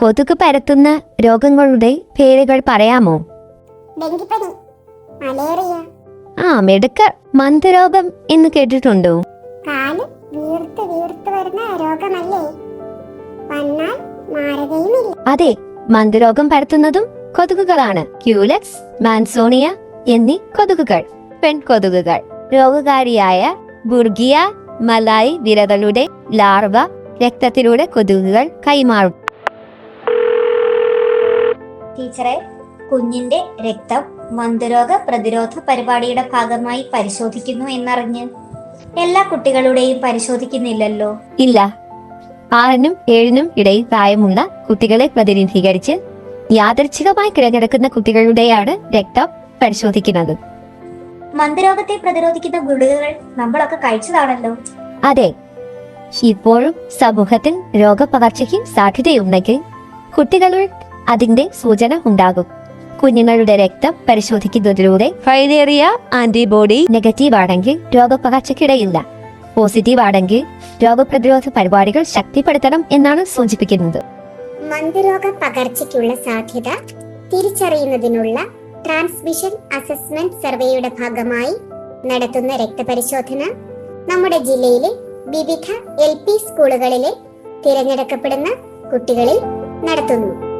കൊതുക് പരത്തുന്ന രോഗങ്ങളുടെ പേരുകൾ പറയാമോ? ഡെങ്കിപ്പനി മലേറിയ. ആ മെടുക്ക മന്ദരോഗം എന്ന് കേട്ടിട്ടുണ്ടോ? കാൽ വീർത്ത് വീർത്ത് വരുന്ന രോഗമല്ലേ? വന്നാൽ മാറുകയുമില്ല. അതെ മന്ദരോഗം പരത്തുന്നതും കൊതുകുകളാണ്. ക്യൂലക്സ് മാൻസോണിയ എന്നീ കൊതുകുകൾ പെൺകൊതുകുകൾ രോഗകാരിയായ ബുർഗിയ മലായി വിരകളുടെ ലാർവ രക്തത്തിലൂടെ കൊതുകുകൾ കൈമാറും. ടീച്ചറെ കുഞ്ഞിന്റെ രക്തം മന്ദരോഗ പ്രതിരോധ പരിപാടിയുടെ ഭാഗമായി പരിശോധിക്കുന്നു എന്നറിഞ്ഞ്. എല്ലാ കുട്ടികളുടെയും പരിശോധിക്കുന്നില്ലല്ലോ. ഇല്ല. ആറിനും ഏഴിനും ഇടയിൽ പ്രായമുള്ള കുട്ടികളെ പ്രതിനിധീകരിച്ച് യാദർച്ഛികമായി തിരഞ്ഞെടുക്കുന്ന കുട്ടികളുടെയാണ് രക്തം പരിശോധിക്കുന്നത്. മന്ദരോഗത്തെ പ്രതിരോധിക്കുന്ന ഗുളികകൾ നമ്മളൊക്കെ കഴിച്ചതാണല്ലോ. അതെ. ഇപ്പോഴും സമൂഹത്തിൽ രോഗപകർച്ചയ്ക്ക് സാധ്യതയുണ്ടെങ്കിൽ കുട്ടികളിൽ അതിന്റെ സൂചന ഉണ്ടാകും. കുഞ്ഞുങ്ങളുടെ രക്തം പരിശോധിക്കുന്നതിലൂടെ ഫൈലേറിയ ആന്റിബോഡി നെഗറ്റീവ് ആണെങ്കിൽ രോഗപകർച്ചയ്ക്കിടയില്ല പോസിറ്റീവ് ആണെങ്കിൽ രോഗപ്രതിരോധ പരിപാടികൾ ശക്തിപ്പെടുത്തണം എന്നാണ് സൂചിപ്പിക്കുന്നത്. മന്ദരോഗ പകർച്ചയ്ക്കുള്ള സാധ്യത തിരിച്ചറിയുന്നതിനുള്ള ട്രാൻസ്മിഷൻ അസസ്മെന്റ് സർവേയുടെ ഭാഗമായി നടത്തുന്ന രക്തപരിശോധന നമ്മുടെ ജില്ലയിലെ വിവിധ എൽ പി സ്കൂളുകളിലെ തിരഞ്ഞെടുക്കപ്പെടുന്ന കുട്ടികളിൽ നടത്തുന്നു.